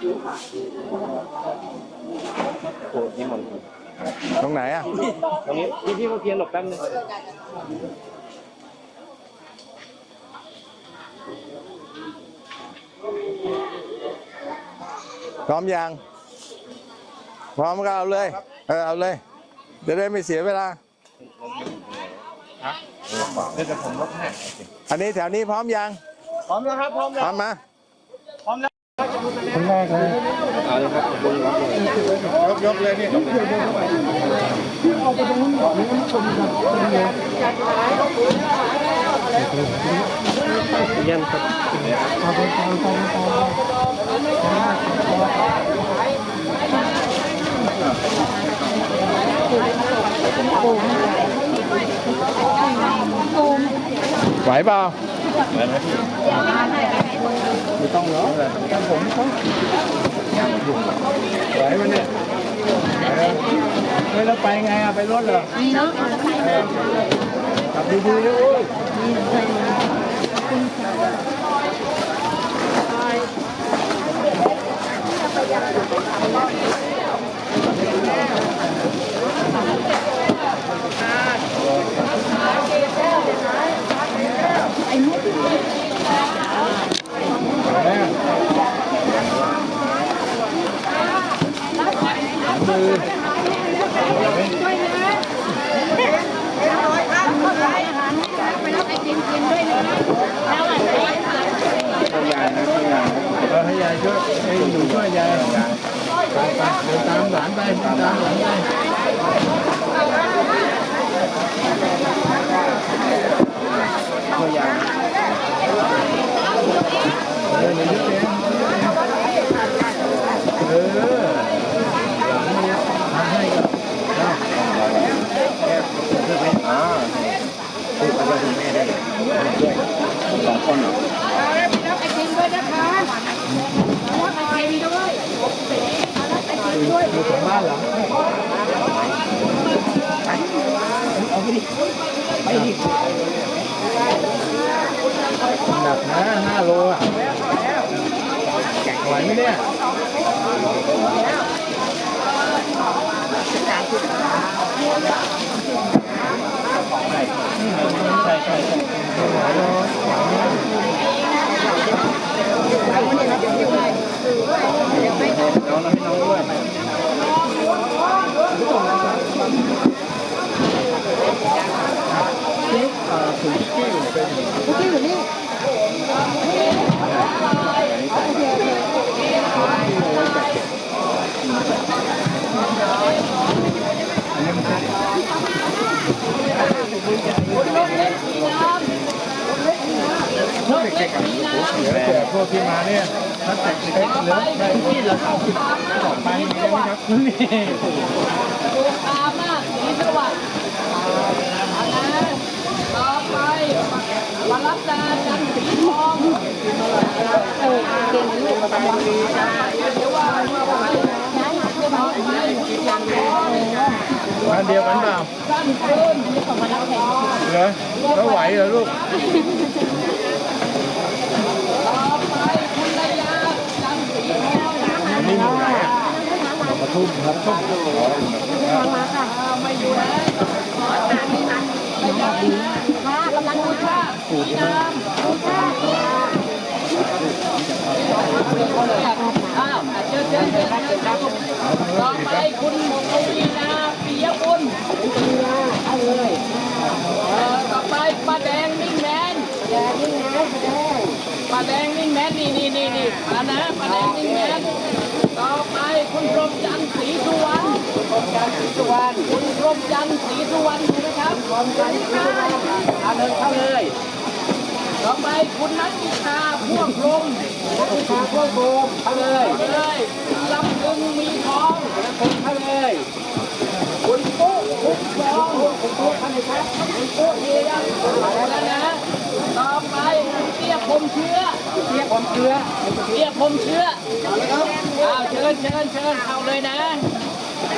โอ้นี่มันตรงไหนอะ ตรงนี้พี่พี่มาเพียนหลบแป๊บนึงพร้อมยังพร้อมก็เอาเลย เออเอาเลย จะได้ไม่เสียเวลาเดี๋ยวผมลบให้อันนี้แถวนี้พร้อมยัง พร้อมแล้วครับ พร้อมพแล้วร้อมมา คนแรกเลยเอาเลยครับบนรับเลยยกยกเลยนี่เยี่ยมครับไหวเปล่าไม่ ไม่ต้องเนาะทำผมเขาต้องงานผไหวไหมเนี่ยไม่เราไปไงอะไปรถเหรอมีรถขับดีๆด้วยไอ้ลูก ยายนะต้องยายเออให้ยายช่วยให้หนูช่วยยายไปไปเดินตามหลานไปเดินตามหลานไป ตัวยาย เออเดี๋ยวยึดเองเออหลานเนี่ยทำให้กับเอา อ่าที่ไปด้วยคุณแม่ได้เลยด้วยสองคนเหรอ อยู่ของบ้านเหรอ หนักนะห้าโลอะไหวไหมเนี่ยใช่ใช่ใช่ แจกพวกที่มาเนี่ยถ้าแจกเล็กเหลือได้ที่ละสามสิบสองใบมีไหมครับนี่ดูตามากสีสวัสดิ์ต่อไปวรัตดาจันทร์สีทองเออเก่งลูกมาทำดีนเดี๋ยวว่าว่าว่าต่อไปคุณวันทองบ้านเดียวกันเปล่าเหรอแล้วไหวเหรอลูก ต่อไปคุณระยาจันทร์สีทอง อั นนี้อยู่ไหนอะปทุมครับทุ่มไม่อยู่แล้วระยาค่ะกำลังดูชาสีน้ำดูชาอ้าวเจอเจอเจอเจอต่อไปคุณปวีนาปิยกุลเอาเลยเออต่อไปป้าแดงนิ่งแมนแดงนิ่งแมนป้าแดงนิ่งแมนนี่นี่นี่นี่มานะป้าแดงนิ่งแมน ต่อไปคุณพรมจันทร์ศรีสุวรรณคุณพรมจันทร์ศรีสุวรรณคุณพรมจันทร์ศรีสุวรรณอยู่นะครับพรมจันทร์ศรีสุวรรณเอาเลยเข้าเลยต่อไปคุณนัทธิชาพ่วงพรมนัทธิชาพ่วงพรมเข้าเลยเลยลำพึงมีทองลำพึงเข้าเลยคุณปุ๊คุณฟองคุณปุ๊เข้าเลยครับคุณปุ๊เฮียงแล้วนะต่อไป ผมเชื้อเปียกคมเชื้อเปียกคมเชื้อเอาเชิญเชิญเชิญเอาเลยนะ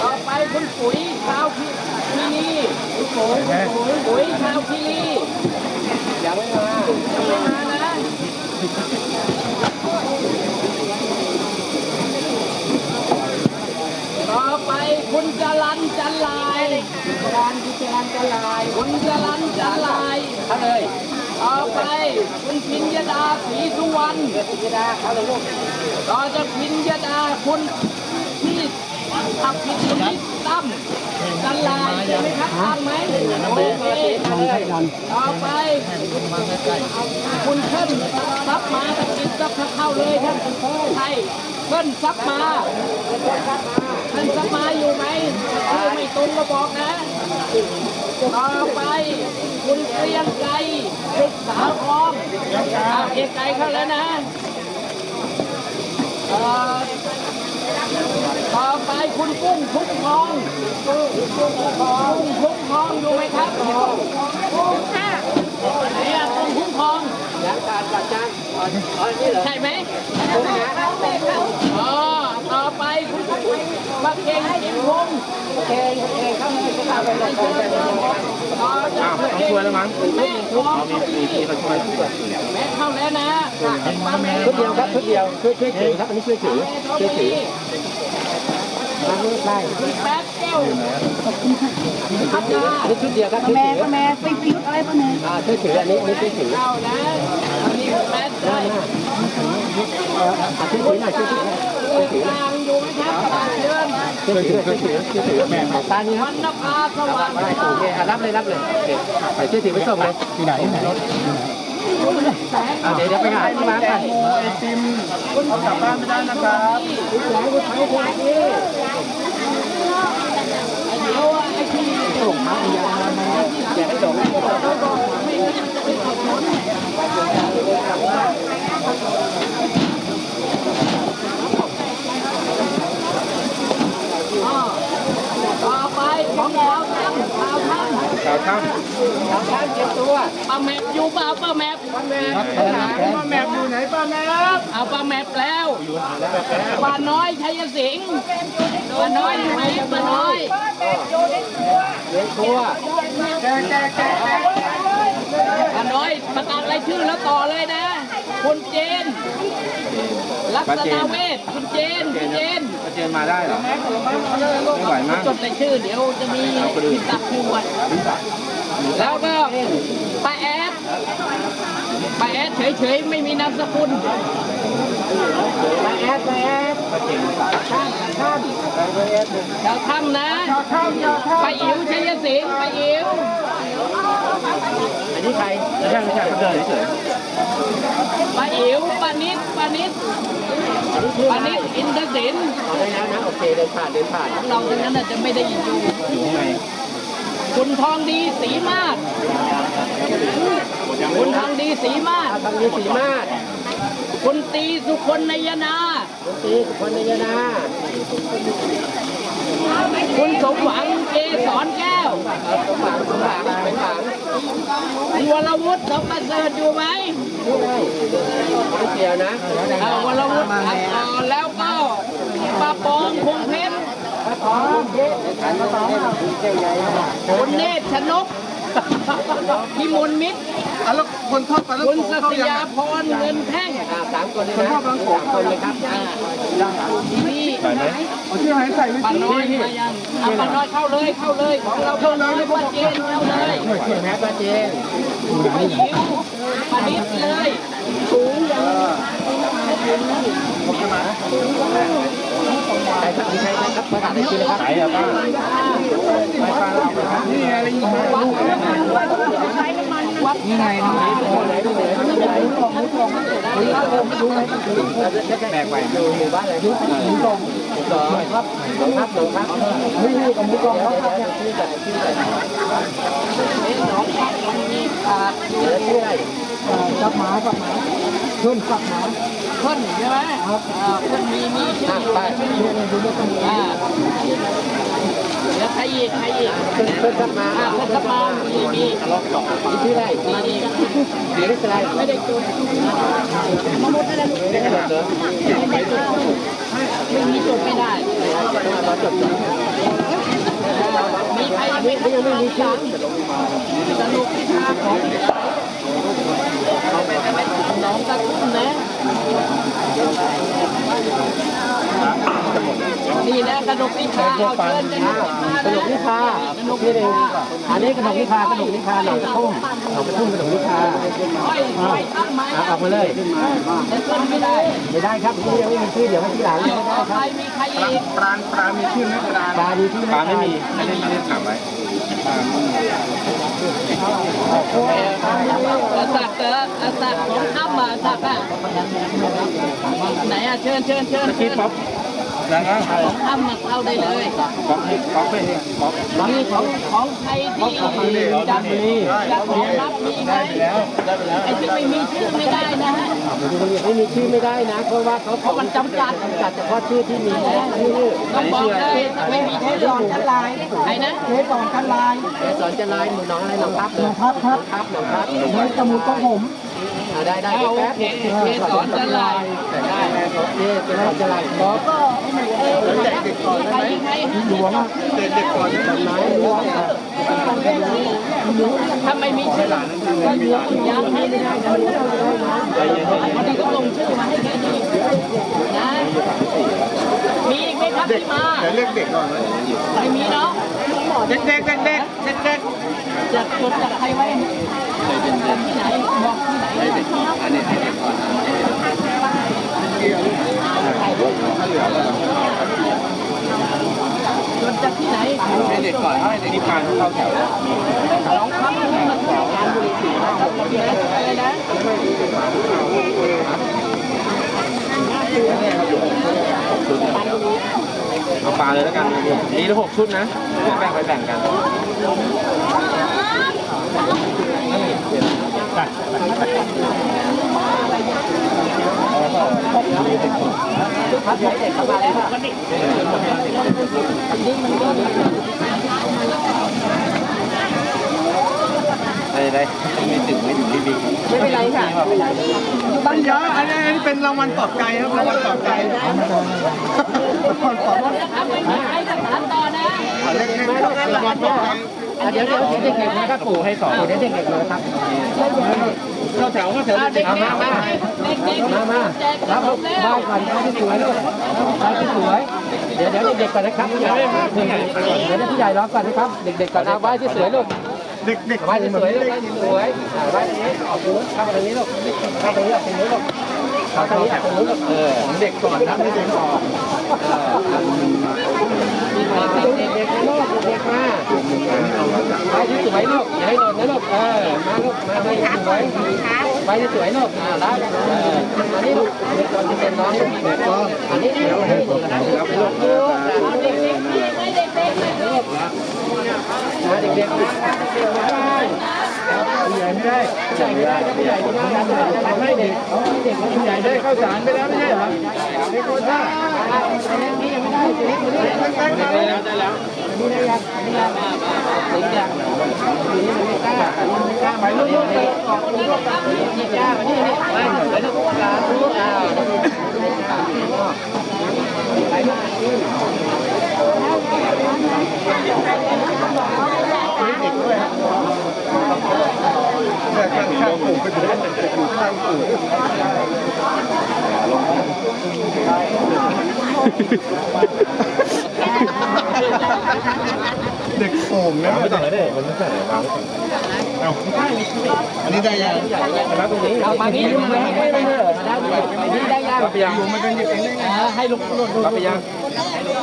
ต่อไปคุณปุ๋ยชาวพี่พี่นี่คุณปุ๋ยปุ๋ยชาวคีรียังไม่มายังไม่มานะต่อไปคุณจรันจันลายจรันจันลายคุณจรันจันลาย ไปคุณพิญญดาศรีสุวรรณพิญญดาเขาจากพิญญดาคุณพี่อภิธินิตตั้มจันลายใช่ไหมครับตั้มไหมโอเคต่อไปคุณเพิ่นซับมาตะกินซับเข้าเลยท่านใช่เพิ่นซับมาเพิ่นซับมาอยู่ไหมชื่อไม่ตรงก็บอกนะ ต่อไปคุณเกรียงไกร ศึกษาทองอ่าเอกไกรเข้าแล้วนะเอ่อต่อไปคุณกุ้งทุกทองกุ้งทุกทองกุ้งทุกทองอยู่ไหมครับกุ้งค่ะเนี่ยกุ้งทุกทองใช่ไหมอ๋อต่อไปคุณ มาเก่งกินพงเก่งเก่งเข้ามาเข้าไปเลยต่อจากเก่งแม่พงแม่เข้าแล้วนะแม่ชุดเดียวครับชุดเดียวช่วยช่วยถือครับอันนี้ช่วยถือช่วยถือมาลือกได้แป๊บเจ้าพัฒนาอันนี้ชุดเดียวครับช่วยแม่ถือก็แม่ไปฟิวอะไรปะแม่อ่าช่วยถืออันนี้อันนี้ช่วยถือเข้านะอันนี้แป๊บได้อ่าช่วยถือหน่อยช่วยถือ กลางยู่ไหมครับกลางเดินช่วยถือช่วยถือช่วยถือแม่ตานี้ควัรับนนภาสว่างได้โอเคอะรับเลยรับเลยโอเคไปช่วยถือไปส่งเลยที่ไหนที่ไหนอ่าเดี๋ยวเดี๋ยวไปหาที่ร้านกันไอติมเอากลับบ้านไม่ได้นะครับไอ้ที่ส่งมาอีกอย่างแจกให้ส่ง อ้อต่อไปของดาวท่านดาวท่าน สาวท่านดาวท่านเก็บตัวป้าแมปอยู่เปล่าป้าแมปป้าแมปป้าแมวอยู่ไหนป้าแมวเอาป้าแมปแล้วป้าน้อยชัยสิงห์ป้าน้อยอยู่ไหนป้าน้อยเลี้ยงตัวแกแกแกแกป้าน้อยประกาศรายชื่อแล้วต่อเลยนะคุณเจน ลักษณะเวทคุณเจนคุณเจนมาเจอมาได้เหรอไม่ไหวมั้งจดรายชื่อเดี๋ยวจะมีผิดตักชื่อไว้แล้วก็ป้าแอดป้าแอดเฉยๆไม่มีนามสกุลมาแอดมาแอดมาเก่งข้ามข้ามไปแอดดาวถ้ำนะข้ามยาข้ามป้าอิ๋วชัยสิงห์ป้าอิ๋ว อันนี้ใครไม่ใช่ไม่ใช่เขาเดินเฉยป้าอิ๋วป้านิดป้านิดป้านิดอินทศิลป์เอาได้แล้วนะโอเคเดินผ่านเดินผ่านเราตรงนั้นอาจจะไม่ได้อยู่อยู่ข้างในคุณทองดีสีมาศคุณทองดีสีมาศทางนี้สีมาศคุณตีสุคนนยนาดนตรีสุพรรณยนา คุณสมหวังเกสรแก้วสมหวังสมหวังสมหวังคุณวรวุฒิสมประเสริฐอยู่ไหมไม่เกี่ยวนะเอ่อวรวุฒิอะต่อแล้วก็ป้าปองคงเพชรคุณเนตรชนกพิมลมิตร อะแล้วคนทอดปลาลูกคุณโป่งสเข้าตยังยาพรเงินแท่งอ่าสามคนเลยนะสามคนเลยครับนี่เอาชื่อให้ใส่ไม่ป้าน้อยมายังอะป้าน้อยเข้าเลยเข้าเลยของเราเข้าเลยป้าเจนเข้าเลยช่วยแม่ป้าเจนป้าหิวป้านิดเลยสูงยัง ใครครับมีใครไหมครับประกาศในชื่อเลยครับไหนอะป้าไม่ป้าเอาไปครับนี่ไงอะไรอยู่ไหมนี่ไงน้องไหนไหนไหนไหนแบกไหวดูหมู่บ้านอะไรยุคยุคกองสองครับสองครับสองครับนี่กับมุกองครับ จับหมาจับหมาเพิ่มสับหมาเพิ่นใช่ไหมครับเพิ่นมีมีชื่อะออยู่ไปอ่าแล้วใครอีกใครอีกเพิ่มเพิ่มสับหมาอ่าเพิ่นสมามีมีนี่ชื่ออะไรมีนี่เดี๋ยวนี่อะไรไม่ได้จุดไม่ได้หมดเหรอไม่มีจุดไม่ได้ต้องเอาจบมีใครอีกไหมครยังไม่มีชื่อสนุกที่ทางของน้องตะคุ้ม นะนี่นะกนิพาเชิญกระดกนิพากระดกนิพานี่เองอันนี้กระดกนิพากระดกนิพาหนองกระทุ่มหนองกระทุ่มกระดกนิพาค่อยค่อยทักไม้เอาออกมาเลยจะเชิญไม่ได้ไม่ได้ครับนี่ยังไม่มีชื่อเดี๋ยวไม่ที่หลังไม่ได้คไปรับปรานปรานมีชื่อไหมปรานปลาดีที่ปรานไม่มีไม่ได้ไม่ได้ถามไว้สักเตอสักของอ้ำมมาสักอะไหนอะเชิญเชิญเชิญเชิญ แล้วก็ของอ้ำมาเข้าได้เลยป๊อปป๊อปเป็นป๊อปมีของของใครที่จัดจัดของรับมีไหมได้ไปแล้วไอ้ที่ไม่มีชื่อไม่ได้นะฮะไม่มีชื่อไม่ได้นะ เพราะว่าเขาเพราะมันจำกัดจำกัดเฉพาะชื่อที่มีและชื่อต้องบอกเลยไม่มีเทปหลอนกันลายไหนนะเทสอนกันลายเทสอนจะลายหมูน้องอะไรน้องพับน้องพับครับครับน้องพับนี่จมูกของผมได้ได้เอาแป๊บเทเทสอนกันลาย ได้เทสอนจะลายบอกใครใครหลวงเด็กเด็กก่อนต้นไม้หลวงถ้าไม่มีชื่อก็เหลือยังให้ไม่ได้นะวันนี้ก็ลงชื่อมาให้แค่นี้นะมีอีกไหมครับที่มาแต่เรียกเด็กก่อนนะไม่มีเนาะเด็กเด็กเด็กเด็กเด็กเด็กจะจดจากใครไว้จากที่ไหนบอกที่ไหนอันนี้ให้เด็กก่อน จากที่ไหนให้เด็กก่อนให้เด็กนี่ปานเข้าแถวแล้วสองครั้งนี้มันการบริสุทธิ์อะไรนะเอาปลาเลยแล้วกันนี่ละหกชุดนะแบ่งไปแบ่งกันพับใช้เด็ ได้ได้ไม่ถึงไม่ถึงพี่บิ๊กไม่เป็นไรค่ะไม่เป็นไรตั้งเยอะอันนี้อันนี้เป็นรางวัลปลอบใจครับรางวัลปลอบใจรางวัลปลอบใจนะครับไม่มีใครจะถามต่อนะเล็กๆรางวัลปลอบใจเดี๋ยวเดี๋ยวเด็กๆนะครับปู่ให้สอนเดี๋ยวเด็กๆเลยครับ เข้าแถวเข้าแถวเด็กๆเด็กๆเด็กมามาๆแจกขรับนมแล้วบ้านก่อนบ้านที่สวยลูกบ้านที่สวยเดี๋ยวเดี๋ยวเด็กๆก่อนนะครับเดี๋ยวเดี๋ยวผู้ใหญ่รอก่อนนะครับ เด็กๆก่อนเอาบ้านที่สวยลูกเด็กเด็กบ้านที่สวยลูกบ้านที่สวยอ่าบ้านนี้ออกตรงนู้นเข้ามาตรงนี้ลูกเข้าตรงนี้ออกตรงนี้ลูก เขาตรงนี้ออกตรงนี้ลูกเออของเด็กก่อนนะไม่เด็กก่อนเด็กเด็กนะลูกเด็กมาบ้านที่สวยลูกอย่าให้หล่นนะลูกเออมาลูกมาบ้านที่สวยบ้านที่สวยลูกอ่าแล้วเอออันนี้ลูกเด็กก่อนจะเป็นน้องลูกเด็กก่อนอันนี้เดี๋ยวให้ลูกลูกลูกลูกเด็กๆนี่ให้เด็กๆเลยลูกนะเด็กๆนะเด็กๆม่ได้ ผู้ใหญ่ไม่ได้ผู้ใหญ่ไม่ได้ผู้ใหญ่ไม่ได้ทำให้เด็กให้เด็กผู้ใหญ่ได้ข้าวสารไปแล้วไม่ใช่เหรอเด็กคนท่านี่ยังไม่ได้เด็กคนนี้ได้แล้วได้แล้วนี่ได้ยังนี่ยังนี่ยังนี่มันไม่กล้ามันไม่กล้าไปลูกๆออกลูกๆนี่กล้ามานี่นี่ไม่ไปลูกหลานลูกอ่าไป้เด็กแต่ข้างข้างปู่ไปดูอยู่ข้างปู่เด็กโป่งนะไม่ต้องเลยมันไม่ใช่วางเเอาอันนี้ได้ยังมาตรงนี้เอามานี่มาไม่ไม่ไม่ได้นี่ได้ยังรับไปยังมันเป็นยังไงให้ลูกลูกรับไปยัง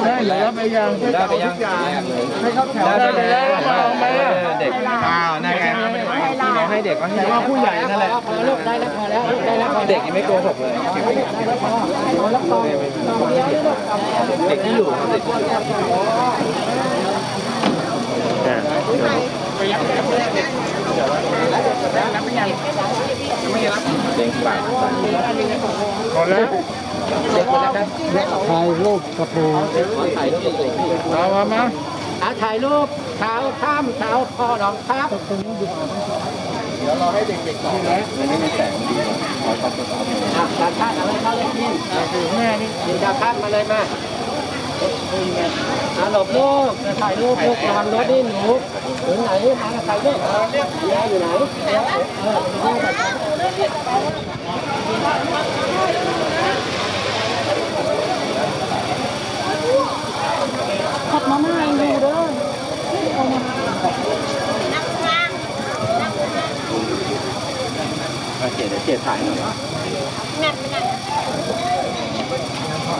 ได้เหรอไปยังได้ไปยังให้เขาแถวได้ไปแล้เด็กอ้าวนั่นไงให้เด็กก็ให้ว่าผู้ใหญ่นั่นแหละพอลูกได้แล้วพอแล้วได้แล้วพอเด็กยังไม่โกหกเลยเดียวนี่ลูกเด็กที่อยู่ เด็กเด็กปากพอแล้วถ่ายรูปกระปูถ่ายรูปเด็กเอามามาถ่ายรูปเท้าข้ามเท้าพ่อรองครับเดี๋ยวเราให้เด็กๆก่อนนะอันนี้มีแสงดีขอขอบคุณครับอะดาวข้ามอะไรเข้าเล่นที่แม่นี่ยิงดาวข้ามมาเลยมา หาหลบลูกถ่ายรูปลูกนอนรถนี่หนูถึงไหนมากับใครเนี่ยยายอยู่ไหนเออดูกันขับมาม่าดูเด้อเอามาเจ๊เดี๋ยวเจ๊ถ่ายหน่อยแม่แม่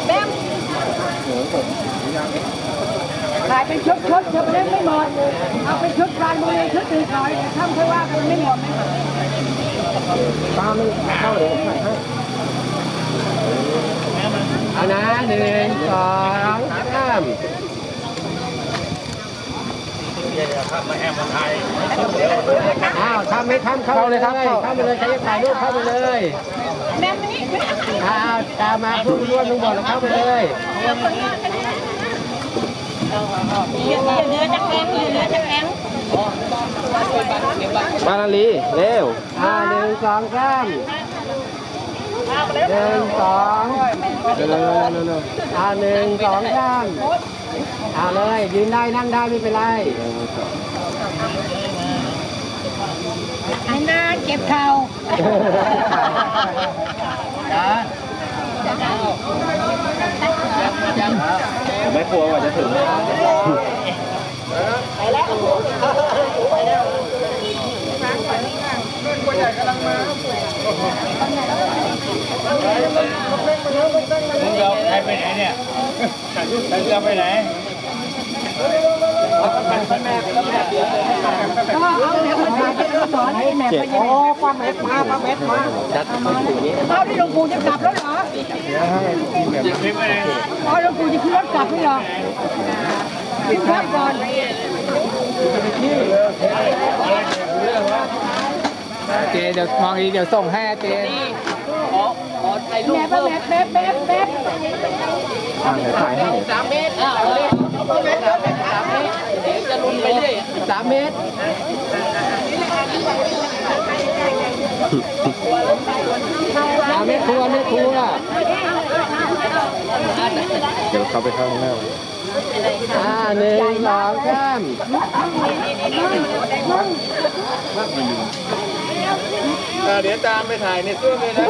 แม่ นั่นแป๊บขายเป็นชุดชุดชุดเล่นไม่หมด เอาเป็นชุดปลายมือชุดอื่นขายทำค่อว่ากันไม่หมดไม่หมดป้าไม่เข้าเลยถ่ายให้เอานะหนึ่งสองสามอ้าวทำไม่ทำเข้าเลยครับเข้าไปเลยใครจะถ่ายรูปเข้าไปเลย แม่มานี่ อ้าวตามมาพูดร่วมลุงบอกแล้วเข้าไปเลยเดี๋ยวเนื้อจะแข็งเดี๋ยวเนื้อจะแข็งมาลาลีเร็วอ่าหนึ่งสองสามหนึ่งสองเร็วเร็วเร็วเร็วอ่าหนึ่งสองสามเอาเลยยืนได้นั่งได้ไม่เป็นไร ไอ้หน้าเจ็บเข่าไม่กลัวว่าจะถึงมึงเอาใครไปไหนเนี่นก็เอาเดี๋ยวมาถ่ยเป็นสอนให้แม่ไปยัง โอ้ป้าเม็ดมาป้าเม็ดมาจัดอย่าเอาที่หลวงปู่จะกลับแล้วเหรอจะคลิปไปไหนอ๋อหลวงปู่จะขึ้นรถกลับไม่เหรอขึ้นพักก่อนเจเดี๋ยวมองอีเดี๋ยวส่งให้เจ ขอขอถ่ายรูปแม่ป้าเพิ่มเม็ดเม็ดเม็ดเม็ดอ่าเดี๋ยวถ่ายให้สามเมตรอ่าเอาเลยสามเมตรเดี๋ยวจะลุ้นไปเรื่อยสามเมตรสามเมตรครัวเมตรครัวเดี๋ยวเขาไปเข้าห้องน้ำอ่าหนึ่งสองสาม เดี๋ยวตามไปถ่ายในซ่วมเลยนะ